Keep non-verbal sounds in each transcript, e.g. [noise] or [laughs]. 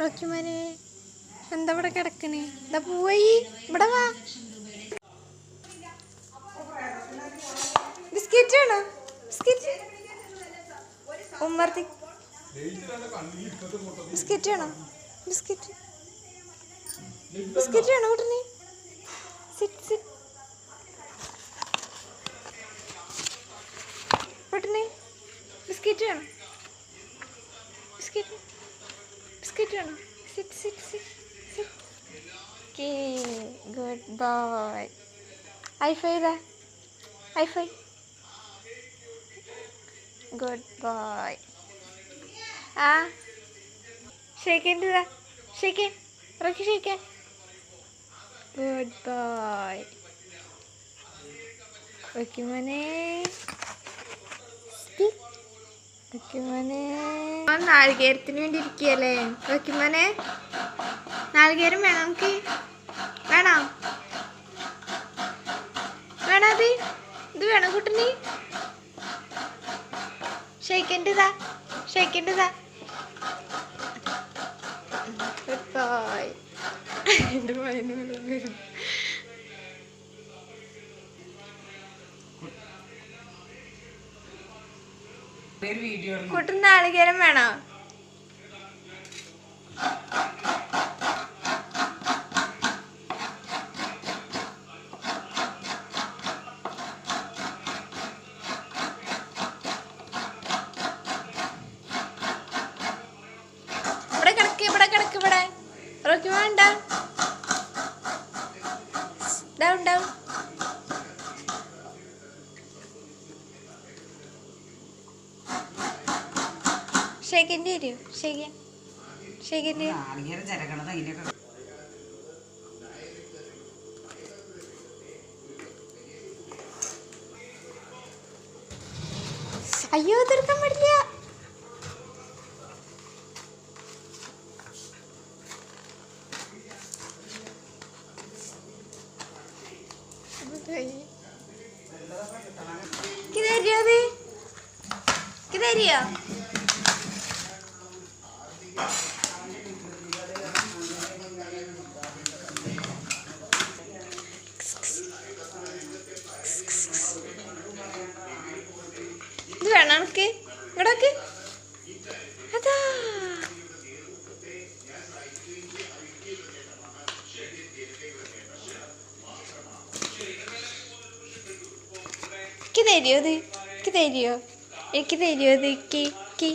റോക്കിമാനെ എന്താ ഇവിടെ കിടക്കണേ? എന്താ പോയി ഇവിടെ വാ. ബിസ്ക്കറ്റ് ആണോ ബിസ്ക്കറ്റ്? ഉമ്മർത്തി. ബിസ്ക്കറ്റ് ആണോ ബിസ്ക്കറ്റ്. ബിസ്ക്കറ്റ് ആണോ കുട്ടനെ സിറ്റ് സിറ്റ് കുട്ടനെ ബിസ്ക്കറ്റ് ആണോ ബിസ്ക്കറ്റ്. ബിസ്ക്കറ്റ് വേണോ sit sit sit okay good boy high five ഇതാ ഹൈഫൈ ഗുഡ് ബോയ് ആ. ഷേക്കേണ്ടതാ ഷേക്കേ റോക്കി ഷേക്കേ ഗുഡ് ബോയ് ഓക്കെ മോനെ. നാളികേരത്തിന് വേണ്ടി ഇരിക്കുകയല്ലേ? വെക്കുമ്പോനെ നാളികേരം വേണം നമുക്ക്? വേണോ? വേണോ അത്? ഇത് വേണം കുട്ടനി? ഷെയ്ക്കേണ്ടതാ ഷെയ്ക്കേണ്ടതാ ബോയ് [laughs] എന്റെ കുട്ടൻ നാളികേരം വേണോ? ഇവിടെ കിടക്ക് ഇവിടെ കിടക്ക് ഇവിടെ. റോക്കി വേണ്ട. ഡൗൺ ഡൗൺ ഷേക്കിന്റെ വരും ചിരക്കണത് അതിന്റെയൊക്കെ അയ്യോ തീർക്കാൻ പറ്റില്ല കിതരിയോ അത് കിതരിയോ ഇത് വേണം എനിക്ക് ഇങ്ങോട്ടേക്ക് അതാ എനിക്ക് തരുമോ ഇത് എനിക്ക് തരുമോ എനിക്ക് തരുമോ ഇത് കേക്ക്.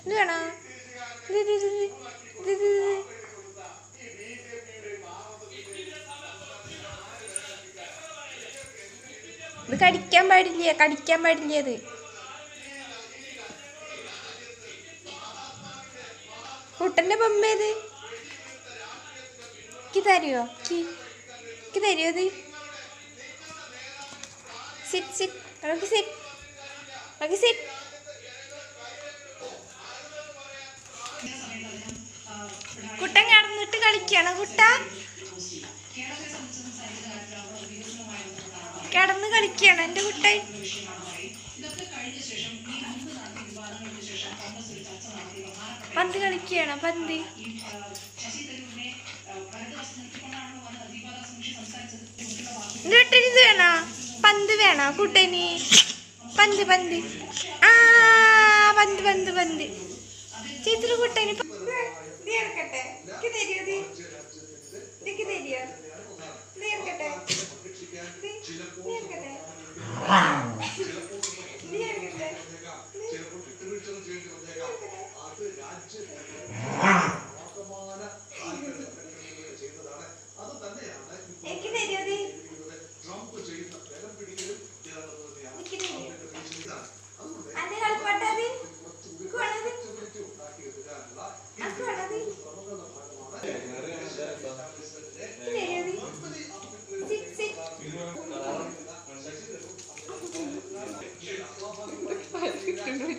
ഇത് വേണോ ഇത് ഇത് ഇത് ഇത്. ഇത് കടിക്കാൻ പാടില്ല? കടിക്കാൻ പാടില്ല അത്? കുട്ടന്റെ ബൊമ്മ ഇത് എനിക്ക് തരുമോ എനിക്ക് സിറ്റ് സിറ്റ് സിറ്റ് കുട്ടൻ കിടന്നിട്ട് കളിക്കണം കുട്ട കിടന്ന് കളിക്കുകയാണ് എന്റെ കുട്ടി പന്ത് കളിക്കുകയാണ് പന്ത്. ഇത് വേണ? പന്ത് വേണ കുട്ടനി? പന്ത് പന്ത്. ആ പന്ത് പന്ത് പന്ത്. ചേച്ചി കുട്ടന്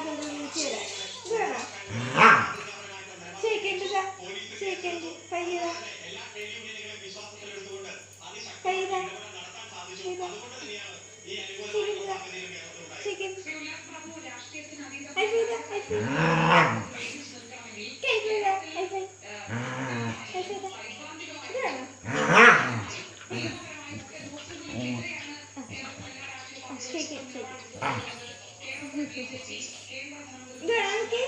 അതെന്താ എനിക്ക് തരാം. ഇത് വേണം. ഷേക്ക് ഹാൻഡ് ഇത് വേണോ എനിക്ക്?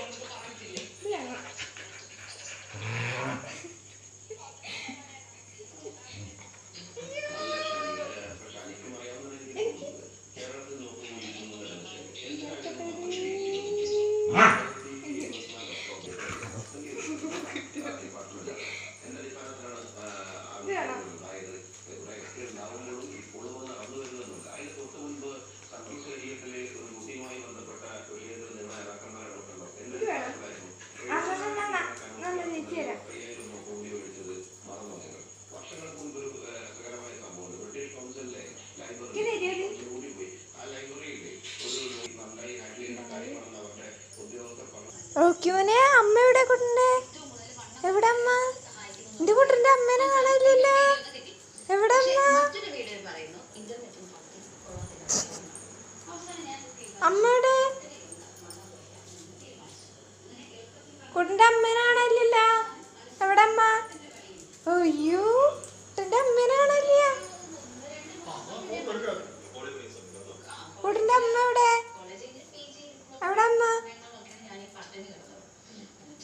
ഇത് വേണോ? എനിക്ക് ഇത് വേണോ? ഇത് വേണോ? ആ, ന, ന, ന, ന. ന, ന, ചേച്ചി തരാം. ഇത് തരുമോ ഇത്? റോക്കിമോനെ അമ്മ എവിടെ കുട്ടന്റെ? എവിടെ അമ്മ? എന്റെ കുട്ടന്റെ അമ്മേനെ കാണാനില്ലല്ലോ. എവിടെ അമ്മ? അമ്മയുടെ കുട്ടന്റെ അമ്മേനെ കാണാനില്ലല്ലോ. എവിടെ അമ്മ? അയ്യോ കുട്ടന്റെ അമ്മേനെ കാണാനില്ല കുട്ടന്റെ അമ്മ എവിടെ എവിടെ അമ്മ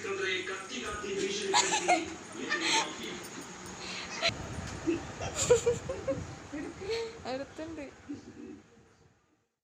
निकल रहे कत्ती का डिवीज़न